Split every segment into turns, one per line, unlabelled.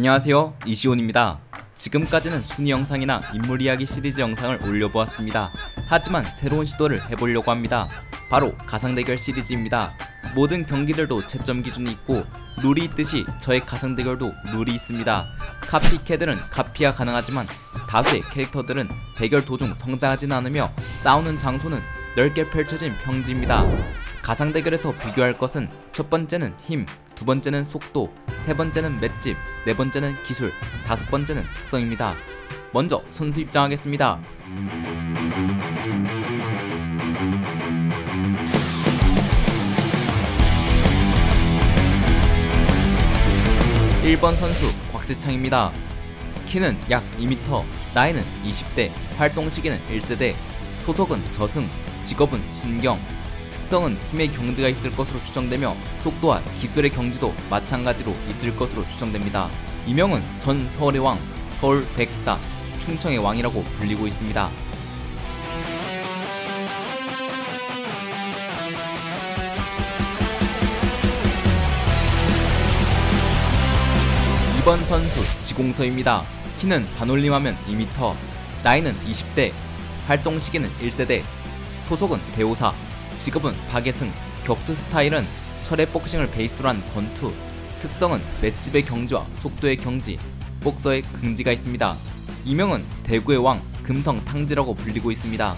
안녕하세요. 이시온입니다. 지금까지는 순위 영상이나 인물 이야기 시리즈 영상을 올려보았습니다. 하지만 새로운 시도를 해보려고 합니다. 바로 가상대결 시리즈입니다. 모든 경기들도 채점 기준이 있고 룰이 있듯이 저의 가상대결도 룰이 있습니다. 카피캐들은 카피가 가능하지만 다수의 캐릭터들은 대결 도중 성장하지는 않으며 싸우는 장소는 넓게 펼쳐진 평지입니다. 가상 대결에서 비교할 것은 첫 번째는 힘, 두 번째는 속도, 세 번째는 맷집, 네 번째는 기술, 다섯 번째는 특성입니다. 먼저 선수 입장하겠습니다. (1번) 선수 곽지창입니다. 키는 약 2m, 나이는 20대, 활동 시기는 1세대, 소속은 저승, 직업은 순경, 특성은 힘의 경지가 있을 것으로 추정되며 속도와 기술의 경지도 마찬가지로 있을 것으로 추정됩니다. 이명은 전 서울의 왕, 서울 백사, 충청의 왕이라고 불리고 있습니다. 이번 선수 지공서입니다. 키는 반올림하면 2m, 나이는 20대, 활동 시기는 1세대, 소속은 대호사, 직업은 박예승, 격투 스타일은 철의 복싱을 베이스로 한 권투, 특성은 맷집의 경지와 속도의 경지, 복서의 긍지가 있습니다. 이명은 대구의 왕, 금성 탕지라고 불리고 있습니다.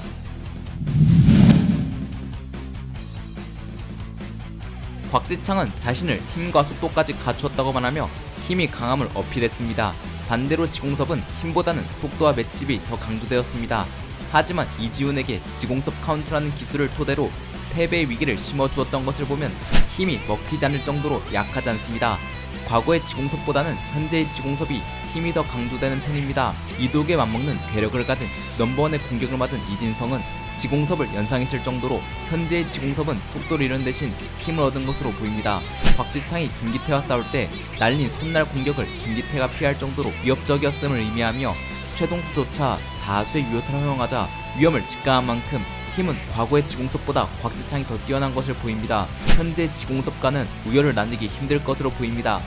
곽지창은 자신을 힘과 속도까지 갖추었다고 말하며 힘이 강함을 어필했습니다. 반대로 지공섭은 힘보다는 속도와 맷집이 더 강조되었습니다. 하지만 이지훈에게 지공섭 카운트라는 기술을 토대로 패배의 위기를 심어주었던 것을 보면 힘이 먹히지 않을 정도로 약하지 않습니다. 과거의 지공섭보다는 현재의 지공섭이 힘이 더 강조되는 편입니다. 이독에 맞먹는 괴력을 가진 넘버원의 공격을 맞은 이진성은 지공섭을 연상했을 정도로 현재의 지공섭은 속도를 잃은 대신 힘을 얻은 것으로 보입니다. 곽지창이 김기태와 싸울 때 날린 손날 공격을 김기태가 피할 정도로 위협적이었음을 의미하며 최동수조차 다수의 유효타를 허용하자 위험을 직감한 만큼 힘은 과거의 지공섭보다 곽지창이 더 뛰어난 것을 보입니다. 현재 지공섭과는 우열을 나뉘기 힘들 것으로 보입니다.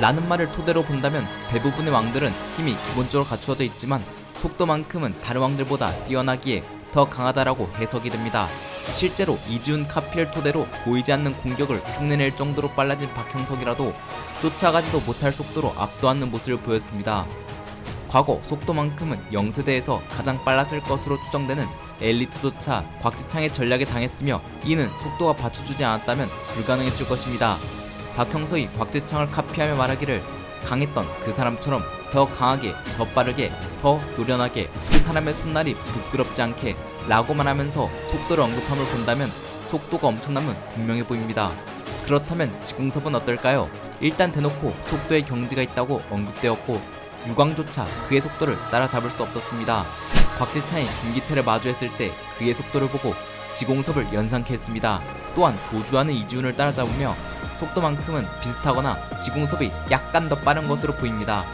라는 말을 토대로 본다면 대부분의 왕들은 힘이 기본적으로 갖추어져 있지만 속도만큼은 다른 왕들보다 뛰어나기에 더 강하다라고 해석이 됩니다. 실제로 이지훈 카피를 토대로 보이지 않는 공격을 흉내낼 정도로 빨라진 박형석이라도 쫓아가지도 못할 속도로 압도하는 모습을 보였습니다. 과거 속도만큼은 0세대에서 가장 빨랐을 것으로 추정되는 엘리트조차 곽지창의 전략에 당했으며 이는 속도가 받쳐주지 않았다면 불가능했을 것입니다. 박형석이 곽지창을 카피하며 말하기를 강했던 그 사람처럼 더 강하게, 더 빠르게, 더 노련하게 그 사람의 손날이 부끄럽지 않게 라고만 하면서 속도를 언급함을 본다면 속도가 엄청남은 분명해 보입니다. 그렇다면 지공섭은 어떨까요? 일단 대놓고 속도의 경지가 있다고 언급되었고 유광조차 그의 속도를 따라잡을 수 없었습니다. 곽지창이 김기태를 마주했을 때 그의 속도를 보고 지공섭을 연상케 했습니다. 또한 도주하는 이지훈을 따라잡으며 속도만큼은 비슷하거나 지공섭이 약간 더 빠른 것으로 보입니다.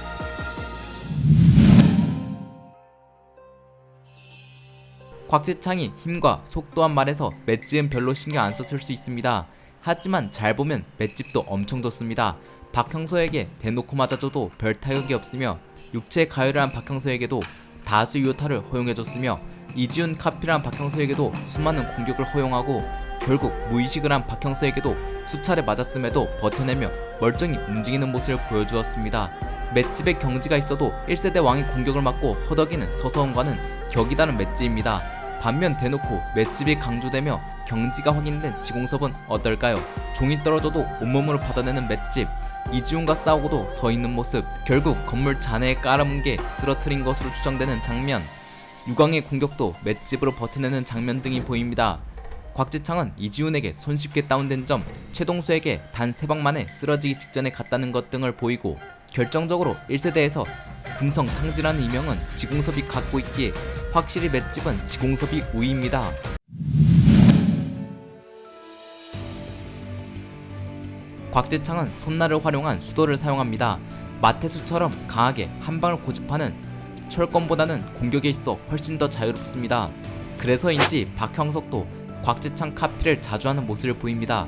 곽지창이 힘과 속도한 말에서 맷집은 별로 신경 안 썼을 수 있습니다. 하지만 잘 보면 맷집도 엄청 좋습니다. 박형서에게 대놓고 맞아줘도 별 타격이 없으며 육체 가열을 한 박형서에게도 다수 유효타를 허용해줬으며 이지훈 카피를 박형서에게도 수많은 공격을 허용하고 결국 무의식을 한 박형서에게도 수차례 맞았음에도 버텨내며 멀쩡히 움직이는 모습을 보여주었습니다. 맷집의 경지가 있어도 1세대 왕의 공격을 막고 허덕이는 서서원과는 격이 다른 맷집입니다. 반면 대놓고 맷집이 강조되며 경지가 확인된 지공섭은 어떨까요? 종이 떨어져도 온몸으로 받아내는 맷집 이지훈과 싸우고도 서 있는 모습 결국 건물 잔해에 깔아뭉개 쓰러트린 것으로 추정되는 장면 유광의 공격도 맷집으로 버텨내는 장면 등이 보입니다. 곽지창은 이지훈에게 손쉽게 다운된 점, 최동수에게 단세방 만에 쓰러지기 직전에 갔다는 것 등을 보이고 결정적으로 1세대에서 금성 탕지라는 이명은 지공섭이 갖고 있기에 확실히 맷집은 지공섭이 우위입니다. 곽지창은 손날을 활용한 수도를 사용합니다. 마테수처럼 강하게 한 방을 고집하는 철권보다는 공격에 있어 훨씬 더 자유롭습니다. 그래서인지 박형석도 곽재창 카피를 자주 하는 모습을 보입니다.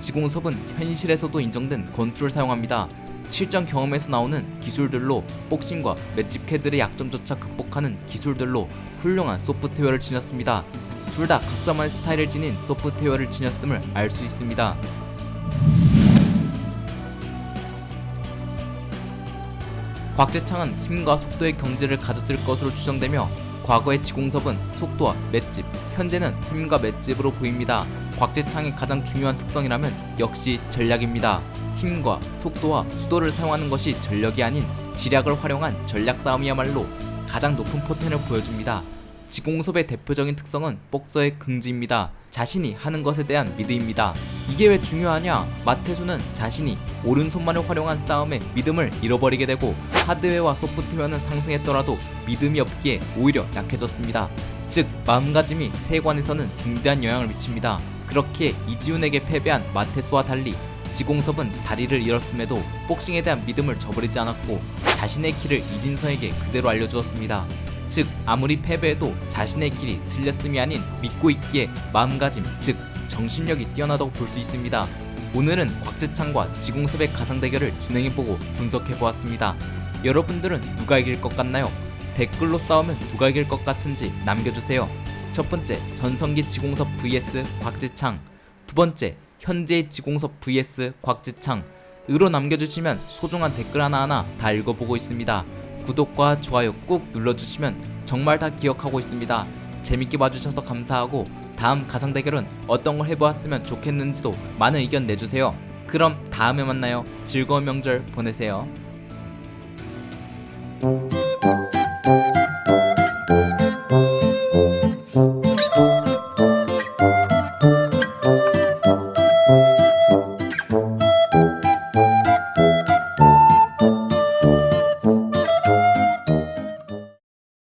지공섭은 현실에서도 인정된 권투를 사용합니다. 실전 경험에서 나오는 기술들로 복싱과 맷집 캐들의 약점조차 극복하는 기술들로 훌륭한 소프트웨어를 지녔습니다. 둘 다 각자만의 스타일을 지닌 소프트웨어를 지녔음을 알 수 있습니다. 곽재창은 힘과 속도의 경제를 가졌을 것으로 추정되며 과거의 지공섭은 속도와 맷집, 현재는 힘과 맷집으로 보입니다. 곽재창의 가장 중요한 특성이라면 역시 전략입니다. 힘과 속도와 수도를 사용하는 것이 전력이 아닌 지략을 활용한 전략 싸움이야말로 가장 높은 포텐을 보여줍니다. 지공섭의 대표적인 특성은 복서의 긍지입니다. 자신이 하는 것에 대한 미드입니다. 이게 왜 중요하냐? 마태수는 자신이 오른손만을 활용한 싸움에 믿음을 잃어버리게 되고 하드웨어와 소프트웨어는 상승했더라도 믿음이 없기에 오히려 약해졌습니다. 즉 마음가짐이 세관에서는 중대한 영향을 미칩니다. 그렇게 이지훈에게 패배한 마태수와 달리 지공섭은 다리를 잃었음에도 복싱에 대한 믿음을 저버리지 않았고 자신의 길을 이진서에게 그대로 알려주었습니다. 즉 아무리 패배해도 자신의 길이 틀렸음이 아닌 믿고 있기에 마음가짐 즉 정신력이 뛰어나다고 볼 수 있습니다. 오늘은 곽재창과 지공섭의 가상 대결을 진행해보고 분석해보았습니다. 여러분들은 누가 이길 것 같나요? 댓글로 싸우면 누가 이길 것 같은지 남겨주세요. 첫 번째 전성기 지공섭 vs 곽재창 두 번째 현재의 지공섭 vs 곽재창 으로 남겨주시면 소중한 댓글 하나하나 다 읽어보고 있습니다. 구독과 좋아요 꾹 눌러주시면 정말 다 기억하고 있습니다. 재밌게 봐주셔서 감사하고 다음 가상 대결은 어떤 걸 해보았으면 좋겠는지도 많은 의견 내주세요. 그럼 다음에 만나요. 즐거운 명절 보내세요.